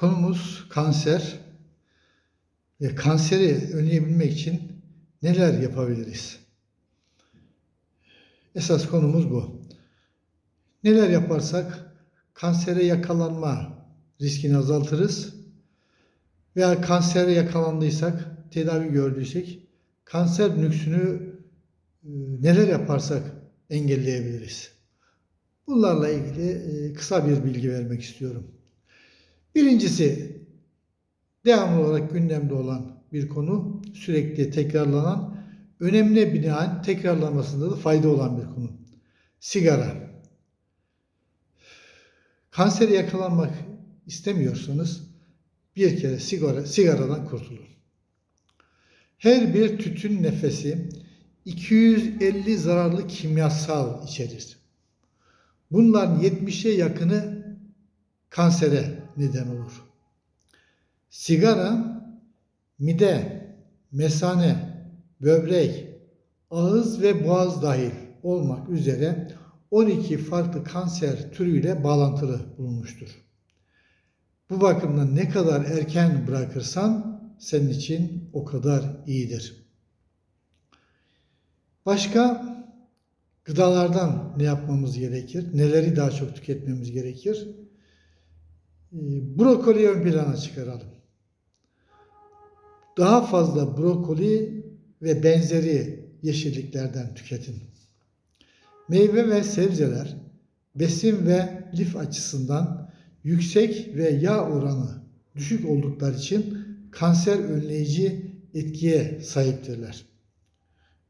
Konumuz kanser ve kanseri önleyebilmek için neler yapabiliriz? Esas konumuz bu. Neler yaparsak kansere yakalanma riskini azaltırız veya kansere yakalandıysak, tedavi gördüysek kanser nüksünü e, neler yaparsak engelleyebiliriz. Bunlarla ilgili e, kısa bir bilgi vermek istiyorum. Birincisi, devamlı olarak gündemde olan bir konu, sürekli tekrarlanan, önemli binaen tekrarlanmasında da fayda olan bir konu. Sigara. Kansere yakalanmak istemiyorsanız bir kere sigara, sigaradan kurtulun. Her bir tütün nefesi 250 zararlı kimyasal içerir. Bunların 70'e yakını kansere neden olur. Sigara mide, mesane, böbrek, ağız ve boğaz dahil olmak üzere 12 farklı kanser türüyle bağlantılı bulunmuştur. Bu bakımdan ne kadar erken bırakırsan senin için o kadar iyidir. Başka gıdalardan ne yapmamız gerekir? Neleri daha çok tüketmemiz gerekir? Ee, Brokoliyi ön plana çıkaralım. Daha fazla brokoli ve benzeri yeşilliklerden tüketin. Meyve ve sebzeler besin ve lif açısından yüksek ve yağ oranı düşük oldukları için kanser önleyici etkiye sahiptirler.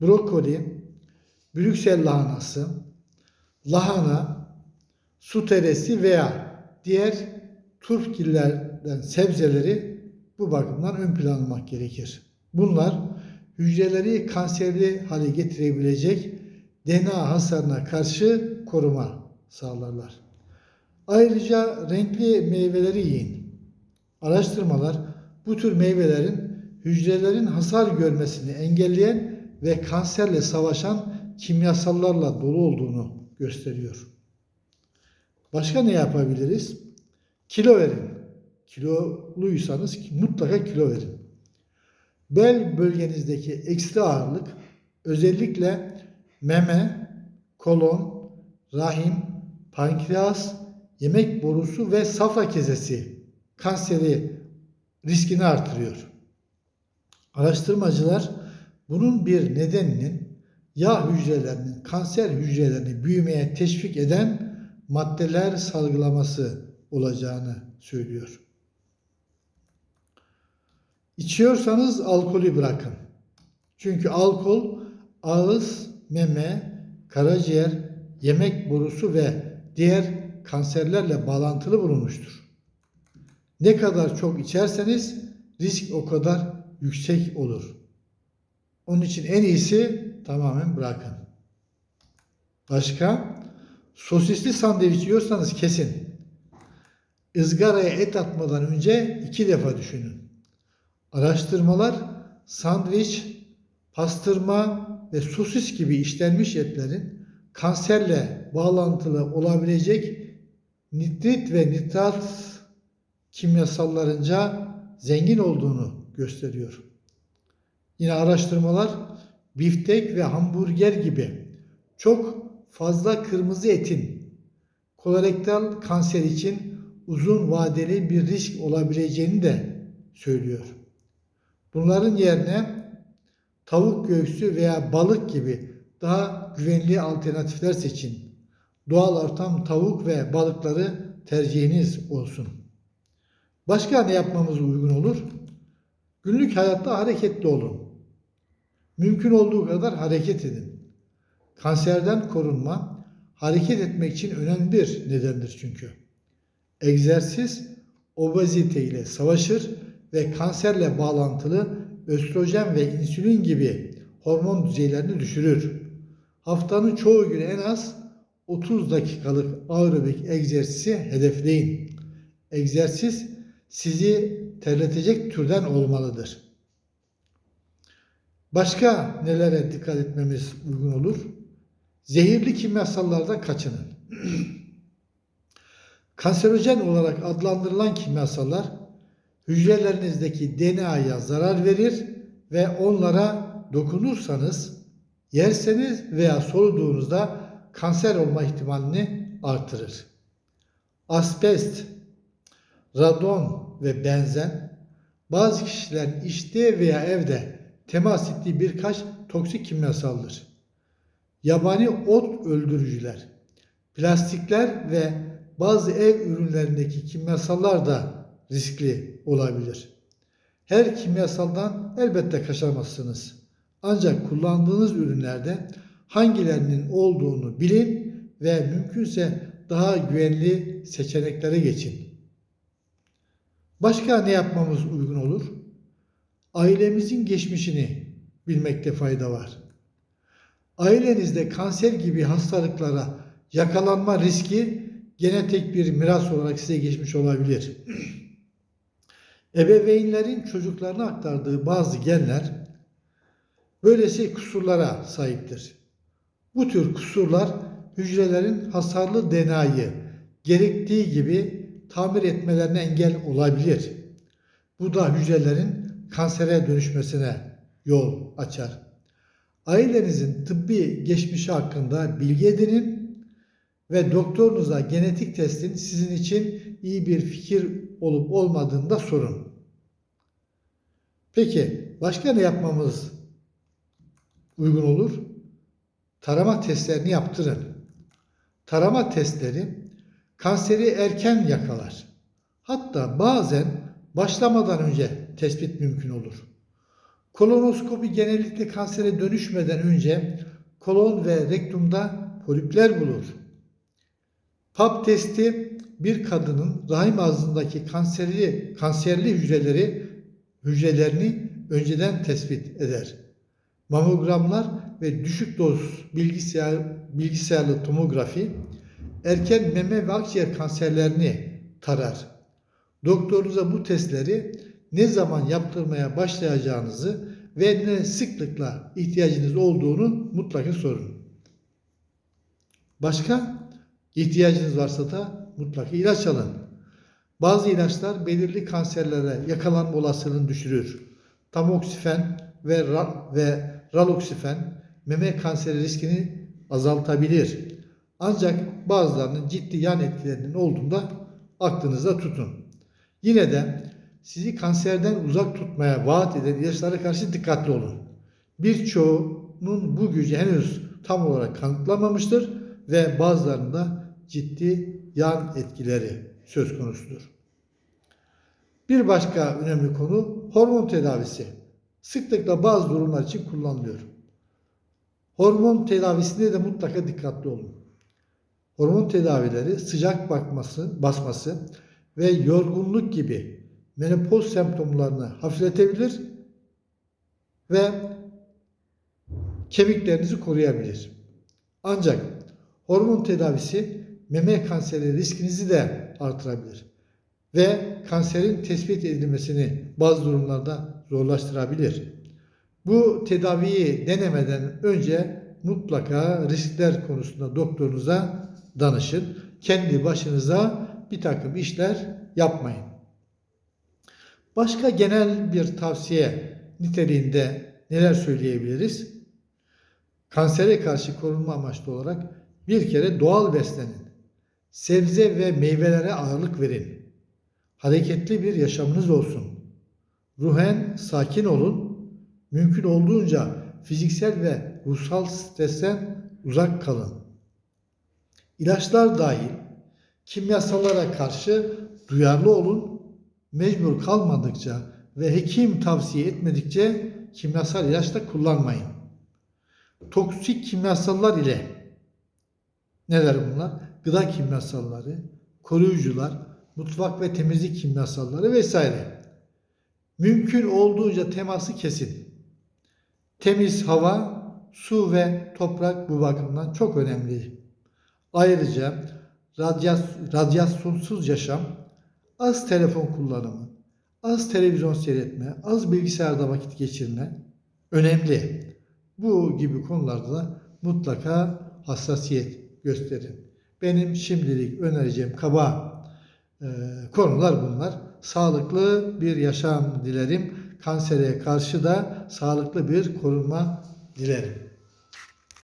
Brokoli, Brüksel lahanası, lahana, su teresi veya diğer turpgillerden sebzeleri bu bakımdan ön plan almak gerekir. Bunlar hücreleri kanserli hale getirebilecek DNA hasarına karşı koruma sağlarlar. Ayrıca renkli meyveleri yiyin. Araştırmalar bu tür meyvelerin hücrelerin hasar görmesini engelleyen ve kanserle savaşan kimyasallarla dolu olduğunu gösteriyor. Başka ne yapabiliriz? Kilo verin. Kiloluysanız mutlaka kilo verin. Bel bölgenizdeki ekstra ağırlık özellikle meme, kolon, rahim, pankreas, yemek borusu ve safra kezesi kanseri riskini artırıyor. Araştırmacılar bunun bir nedeninin yağ hücrelerinin kanser hücrelerini büyümeye teşvik eden maddeler salgılaması olacağını söylüyor. İçiyorsanız alkolü bırakın. Çünkü alkol ağız, meme, karaciğer, yemek borusu ve diğer kanserlerle bağlantılı bulunmuştur. Ne kadar çok içerseniz risk o kadar yüksek olur. Onun için en iyisi tamamen bırakın. Başka? Sosisli sandviç yiyorsanız kesin. Izgaraya et atmadan önce iki defa düşünün. Araştırmalar sandviç, pastırma ve sosis gibi işlenmiş etlerin kanserle bağlantılı olabilecek nitrit ve nitrat kimyasallarınca zengin olduğunu gösteriyor. Yine araştırmalar biftek ve hamburger gibi çok fazla kırmızı etin kolorektal kanser için uzun vadeli bir risk olabileceğini de söylüyor. Bunların yerine tavuk göğsü veya balık gibi daha güvenli alternatifler seçin. Doğal ortam tavuk ve balıkları tercihiniz olsun. Başka ne yapmamız uygun olur? Günlük hayatta hareketli olun. Mümkün olduğu kadar hareket edin. Kanserden korunma, hareket etmek için önemli bir nedendir çünkü. Egzersiz obezite ile savaşır ve kanserle bağlantılı östrojen ve insülin gibi hormon düzeylerini düşürür. Haftanın çoğu gün en az 30 dakikalık aerobik egzersizi hedefleyin. Egzersiz sizi terletecek türden olmalıdır. Başka nelere dikkat etmemiz uygun olur? Zehirli kimyasallardan kaçının. Kanserojen olarak adlandırılan kimyasallar hücrelerinizdeki DNA'ya zarar verir ve onlara dokunursanız, yerseniz veya soluduğunuzda kanser olma ihtimalini artırır. Asbest, radon ve benzen bazı kişilerin içtiği veya evde temas ettiği birkaç toksik kimyasaldır. Yabani ot öldürücüler, plastikler ve bazı ev ürünlerindeki kimyasallar da riskli olabilir. Her kimyasaldan elbette kaçamazsınız. Ancak kullandığınız ürünlerde hangilerinin olduğunu bilin ve mümkünse daha güvenli seçeneklere geçin. Başka ne yapmamız uygun olur? Ailemizin geçmişini bilmekte fayda var. Ailenizde kanser gibi hastalıklara yakalanma riski genetik bir miras olarak size geçmiş olabilir. Ebeveynlerin çocuklarına aktardığı bazı genler böylesi kusurlara sahiptir. Bu tür kusurlar hücrelerin hasarlı DNA'yı gerektiği gibi tamir etmelerine engel olabilir. Bu da hücrelerin kansere dönüşmesine yol açar. Ailenizin tıbbi geçmişi hakkında bilgi edinin ve doktorunuza genetik testin sizin için iyi bir fikir olup olmadığını da sorun. Peki başka ne yapmamız uygun olur? Tarama testlerini yaptırın. Tarama testleri kanseri erken yakalar. Hatta bazen başlamadan önce tespit mümkün olur. Kolonoskopi genellikle kansere dönüşmeden önce kolon ve rektumda polipler bulur. PAP testi bir kadının rahim ağzındaki kanserli kanserli hücreleri hücrelerini önceden tespit eder. Mamogramlar ve düşük doz bilgisayar bilgisayarlı tomografi erken meme ve akciğer kanserlerini tarar. Doktorunuza bu testleri ne zaman yaptırmaya başlayacağınızı ve ne sıklıkla ihtiyacınız olduğunu mutlaka sorun. Başka ihtiyacınız varsa da mutlaka ilaç alın. Bazı ilaçlar belirli kanserlere yakalanma olasılığını düşürür. Tamoksifen ve, ra ve raloksifen meme kanseri riskini azaltabilir. Ancak bazılarının ciddi yan etkilerinin olduğunda aklınızda tutun. Yine de sizi kanserden uzak tutmaya vaat eden ilaçlara karşı dikkatli olun. Birçoğunun bu gücü henüz tam olarak kanıtlamamıştır ve bazılarında ciddi yan etkileri söz konusudur. Bir başka önemli konu hormon tedavisi. Sıklıkla bazı durumlar için kullanılıyor. Hormon tedavisinde de mutlaka dikkatli olun. Hormon tedavileri sıcak bakması, basması ve yorgunluk gibi menopoz semptomlarını hafifletebilir ve kemiklerinizi koruyabilir. Ancak hormon tedavisi meme kanseri riskinizi de artırabilir ve kanserin tespit edilmesini bazı durumlarda zorlaştırabilir. Bu tedaviyi denemeden önce mutlaka riskler konusunda doktorunuza danışın. Kendi başınıza bir takım işler yapmayın. Başka genel bir tavsiye niteliğinde neler söyleyebiliriz? Kansere karşı korunma amaçlı olarak bir kere doğal beslenin. Sebze ve meyvelere ağırlık verin. Hareketli bir yaşamınız olsun. Ruhen sakin olun. Mümkün olduğunca fiziksel ve ruhsal stresten uzak kalın. İlaçlar dahil kimyasallara karşı duyarlı olun. Mecbur kalmadıkça ve hekim tavsiye etmedikçe kimyasal ilaç da kullanmayın. Toksik kimyasallar ile neler bunlar? Gıda kimyasalları, koruyucular, mutfak ve temizlik kimyasalları vesaire. Mümkün olduğunca teması kesin. Temiz hava, su ve toprak bu bakımdan çok önemli. Ayrıca radyas radyasyonsuz yaşam, az telefon kullanımı, az televizyon seyretme, az bilgisayarda vakit geçirme önemli. Bu gibi konularda da mutlaka hassasiyet gösterin. Benim şimdilik önereceğim kaba e, konular bunlar. Sağlıklı bir yaşam dilerim. Kansere karşı da sağlıklı bir korunma dilerim.